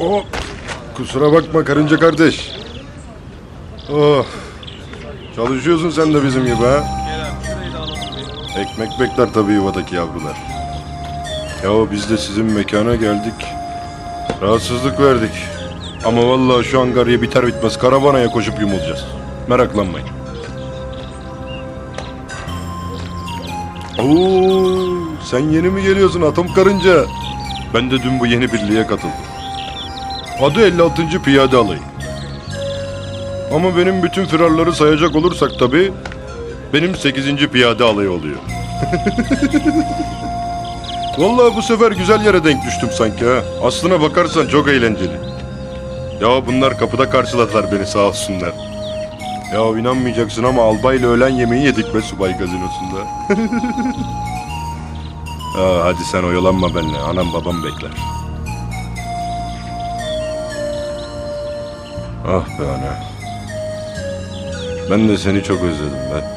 Oh, kusura bakma karınca kardeş. Oh, çalışıyorsun sen de bizim gibi ha. Ekmek bekler tabii yuvadaki yavrular. Ya biz de sizin mekana geldik. Rahatsızlık verdik. Ama vallahi şu angarya biter bitmez karavanaya koşup yumulacağız. Meraklanmayın. Oo, sen yeni mi geliyorsun atom karınca? Ben de dün bu yeni birliğe katıldım. Adı 56. Piyade Alayı. Ama benim bütün firarları sayacak olursak tabii benim 8. Piyade Alayı oluyor. Vallahi bu sefer güzel yere denk düştüm sanki ha. Aslına bakarsan çok eğlenceli. Ya bunlar kapıda karşıladılar beni sağ olsunlar. Ya inanmayacaksın ama albayla öğlen yemeği yedik be subay gazinosunda. ha, hadi sen oyalanma benimle. Anam babam bekler. Ah be ana. Ben de seni çok özledim ben.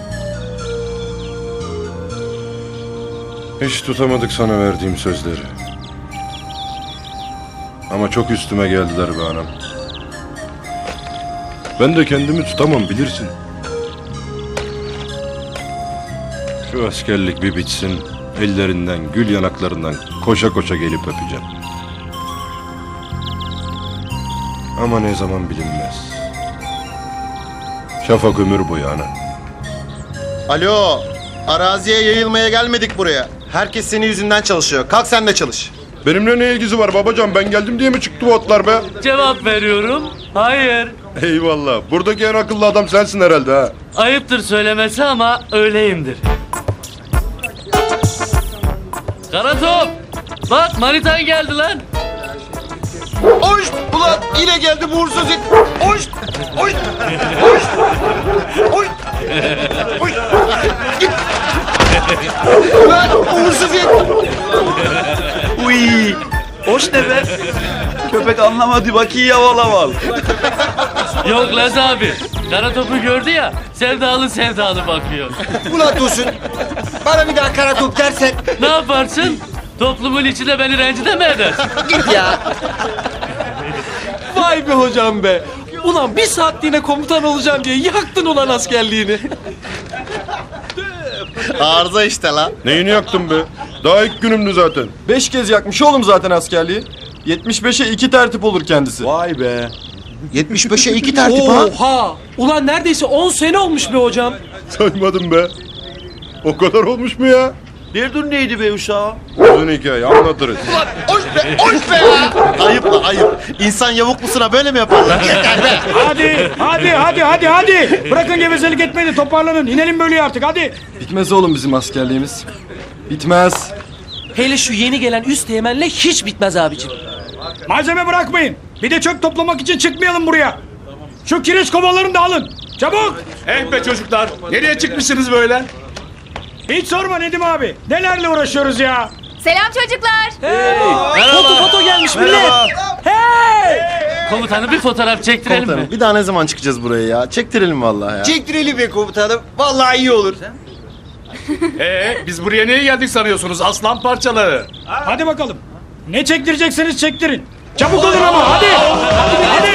Hiç tutamadık sana verdiğim sözleri. Ama çok üstüme geldiler be anam. Ben de kendimi tutamam bilirsin. Şu askerlik bir bitsin. Ellerinden, gül yanaklarından koşa koşa gelip öpeceğim. Ama ne zaman bilinmez. Şafak ömür boyu ana. Alo. Araziye yayılmaya gelmedik buraya. Herkes senin yüzünden çalışıyor. Kalk sen de çalış. Benimle ne ilgisi var babacan? Ben geldim diye mi çıktı bu atlar be? Cevap veriyorum. Hayır. Eyvallah. Buradaki en akıllı adam sensin herhalde ha. Ayıptır söylemesi ama öyleyimdir. Karatop! Bak manitan geldi lan. Oş! Ulan yine geldi bu uğursuz it. Oş! Oş! Oş! Oş! Oş! Git! Ulan uğursuz it. Uy. Hoş ne be? Köpek anlamadı bak iyi yaval Yok Laz abi. Karatop'u gördü ya. Sevdalı sevdalı bakıyor. Ulan Tosun. Bana bir daha kara top dersen Ne yaparsın? Toplumun içinde beni rencide mi edersin? git ya. Vay be hocam be. Ulan bir saatliğine komutan olacağım diye yaktın ulan askerliğini. Arıza işte lan. Neyini yaktın be? Daha ilk günümdü zaten. Beş kez yakmış oğlum zaten askerliği. 75'e iki tertip olur kendisi. Vay be. 75'e iki tertip ha. Oha. Ulan neredeyse 10 sene olmuş be hocam. Saymadım be. O kadar olmuş mu ya? Derdun neydi be uşağım? Uzun hikaye anlatırız. Oş be, oş be ya. Ayıp la ayıp. İnsan yavuklusuna böyle mi yaparlar? Yeter be. Hadi, hadi, hadi, hadi, hadi. Bırakın gevezelik etmeyi, toparlanın. İnelim böyle artık, hadi. Bitmez oğlum bizim askerliğimiz. Bitmez. Hele şu yeni gelen üst teğmenle hiç bitmez abicim. Malzeme bırakmayın. Bir de çöp toplamak için çıkmayalım buraya. Şu kireç kovalarını da alın. Çabuk. Eh be çocuklar. Nereye çıkmışsınız böyle? Hiç sorma Nedim abi. Nelerle uğraşıyoruz ya. Selam çocuklar. Foto foto gelmiş millet. Komutanı bir fotoğraf çektirelim mi? Komutanım bir daha ne zaman çıkacağız buraya ya? Çektirelim vallahi ya. Çektirelim be komutanım. Vallahi iyi olur. Ee, biz buraya niye geldik sanıyorsunuz aslan parçaları? Hadi bakalım. Ne çektirecekseniz çektirin. Çabuk olun ama hadi. Hadi.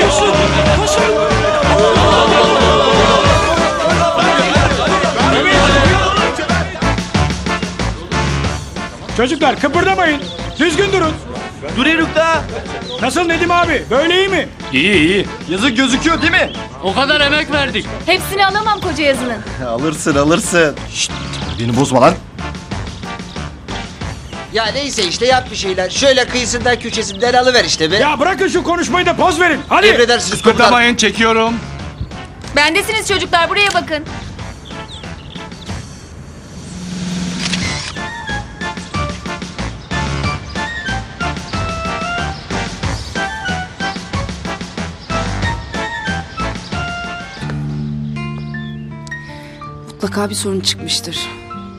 Çocuklar kıpırdamayın. Düzgün durun. Dureruk da. Nasıl Nedim abi? Böyle iyi mi? İyi iyi. Yazı gözüküyor değil mi? O kadar emek verdik. Hepsini alamam koca yazının. Alırsın alırsın. Beni bozma lan. Ya neyse işte yap bir şeyler. Şöyle kıyısından köşesinden alıver işte be. Ya bırakın şu konuşmayı da poz verin. Hadi. Emredersiniz. Kıpırdamayın çekiyorum. Bendesiniz çocuklar buraya bakın. Mutlaka bir sorun çıkmıştır.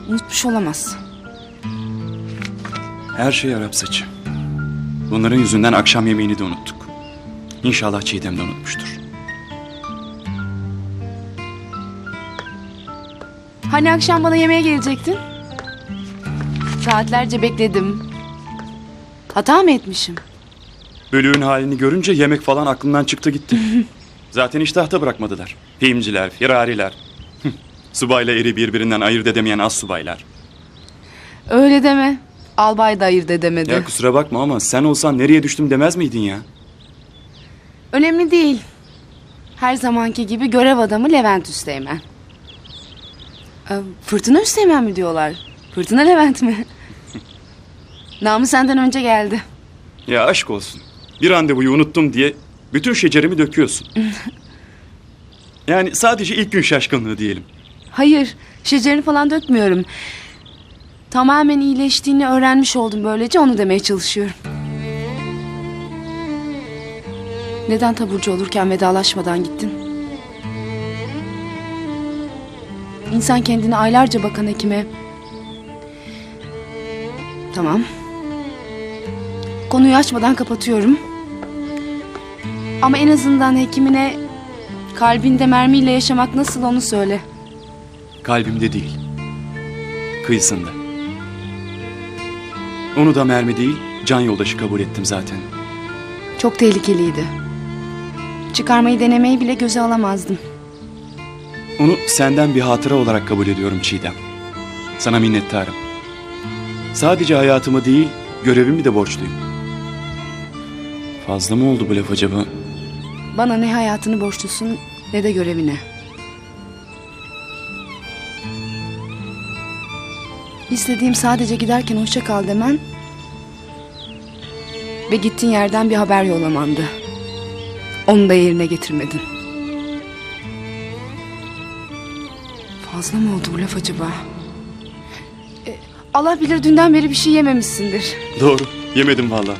Unutmuş olamaz. Her şey Arap saçı. Bunların yüzünden akşam yemeğini de unuttuk. İnşallah Çiğdem de unutmuştur. Hani akşam bana yemeğe gelecektin? Saatlerce bekledim. Hata mı etmişim? Bölüğün halini görünce yemek falan aklımdan çıktı gitti. Zaten iştahta bırakmadılar. Filmciler, firariler. Subayla eri birbirinden ayırt edemeyen az subaylar. Öyle deme. Albay da ayırt edemedi. Ya kusura bakma ama sen olsan nereye düştüm demez miydin ya? Önemli değil. Her zamanki gibi görev adamı Levent Üsteğmen. Ee, Fırtına Üsteğmen mi diyorlar? Fırtına Levent mi? Namı senden önce geldi. Ya aşk olsun. Bir randevuyu unuttum diye bütün şecerimi döküyorsun. yani sadece ilk gün şaşkınlığı diyelim. Hayır, şecerini falan dökmüyorum. Tamamen iyileştiğini öğrenmiş oldum böylece onu demeye çalışıyorum. Neden taburcu olurken vedalaşmadan gittin? İnsan kendine aylarca bakan hekime... Tamam. Konuyu açmadan kapatıyorum. Ama en azından hekimine kalbinde mermiyle yaşamak nasıl onu söyle. Kalbimde değil. Kıyısında. Onu da mermi değil, can yoldaşı kabul ettim zaten. Çok tehlikeliydi. Çıkarmayı denemeyi bile göze alamazdım. Onu senden bir hatıra olarak kabul ediyorum Çiğdem. Sana minnettarım. Sadece hayatımı değil, görevimi de borçluyum. Fazla mı oldu bu laf acaba? Bana ne hayatını borçlusun ne de görevine. İstediğim sadece giderken hoşça kal demen ve gittiğin yerden bir haber yollamandı. Onu da yerine getirmedin. Fazla mı oldu bu laf acaba? E, Allah bilir dünden beri bir şey yememişsindir. Doğru, yemedim vallahi.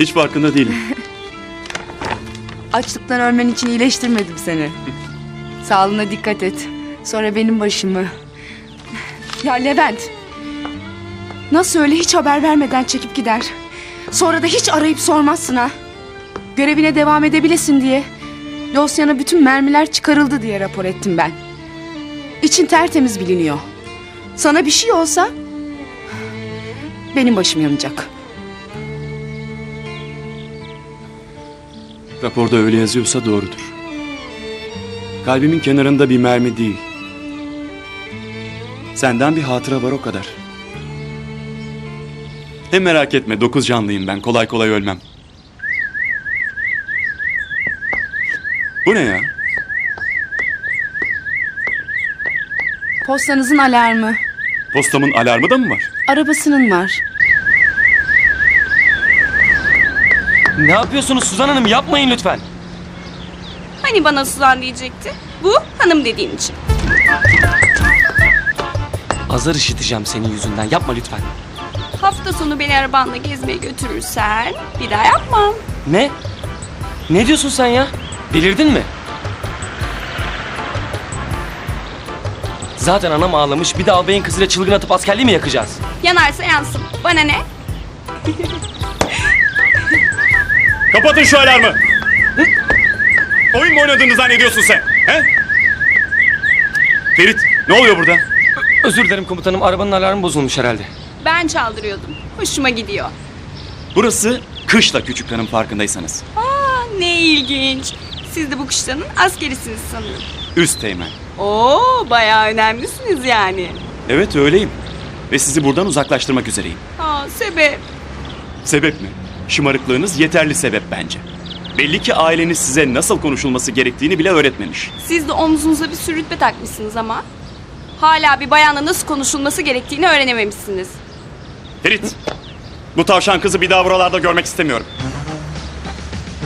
Hiç farkında değilim. Açlıktan ölmen için iyileştirmedim seni. Sağlığına dikkat et. Sonra benim başımı. Ya Levent. Nasıl öyle hiç haber vermeden çekip gider. Sonra da hiç arayıp sormazsın ha. Görevine devam edebilesin diye. Dosyana bütün mermiler çıkarıldı diye rapor ettim ben. İçin tertemiz biliniyor. Sana bir şey olsa benim başım yanacak. Raporda öyle yazıyorsa doğrudur. Kalbimin kenarında bir mermi değil. Senden bir hatıra var o kadar. Hem merak etme dokuz canlıyım ben kolay kolay ölmem. Bu ne ya? Postanızın alarmı. Postamın alarmı da mı var? Arabasının var. Ne yapıyorsunuz Suzan Hanım? Yapmayın lütfen. Hani bana Suzan diyecekti? Bu hanım dediğin için. Azar işiteceğim senin yüzünden. Yapma lütfen. Hafta sonu beni arabanla gezmeye götürürsen bir daha yapmam. Ne? Ne diyorsun sen ya? Delirdin mi? Zaten anam ağlamış. Bir de albayın kızıyla çılgın atıp askerliği mi yakacağız? Yanarsa yansın. Bana ne? Kapatın şu alarmı! Oyun mu oynadığını zannediyorsun sen? He? Ferit ne oluyor burada? Özür dilerim komutanım. Arabanın alarmı bozulmuş herhalde. Ben çaldırıyordum. Hoşuma gidiyor. Burası kışla küçük hanım farkındaysanız. Aa ne ilginç. Siz de bu kışlanın askerisiniz sanırım. Üst teğmen. Oo bayağı önemlisiniz yani. Evet öyleyim. Ve sizi buradan uzaklaştırmak üzereyim. Aa sebep. Sebep mi? Şımarıklığınız yeterli sebep bence. Belli ki aileniz size nasıl konuşulması gerektiğini bile öğretmemiş. Siz de omzunuza bir sürü rütbe takmışsınız ama. Hala bir bayanla nasıl konuşulması gerektiğini öğrenememişsiniz. Ferit! Bu tavşan kızı bir daha buralarda görmek istemiyorum.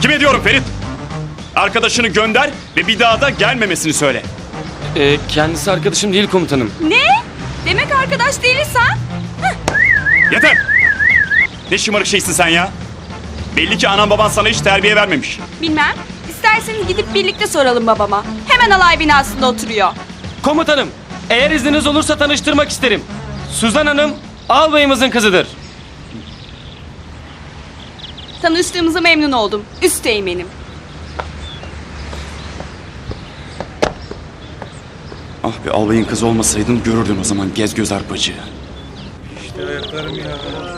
Kime diyorum Ferit? Arkadaşını gönder ve bir daha da gelmemesini söyle. Ee, kendisi arkadaşım değil komutanım. Ne? Demek arkadaş değiliz ha? Yeter! Ne şımarık şeysin sen ya? Belli ki anan baban sana hiç terbiye vermemiş. Bilmem. İsterseniz gidip birlikte soralım babama. Hemen alay binasında oturuyor. Komutanım, eğer izniniz olursa tanıştırmak isterim. Suzan Hanım, albayımızın kızıdır. Tanıştığımıza memnun oldum. Üst teğmenim. Ah be albayın kızı olmasaydın görürdün o zaman gez göz arpacığı. Bakarım ya.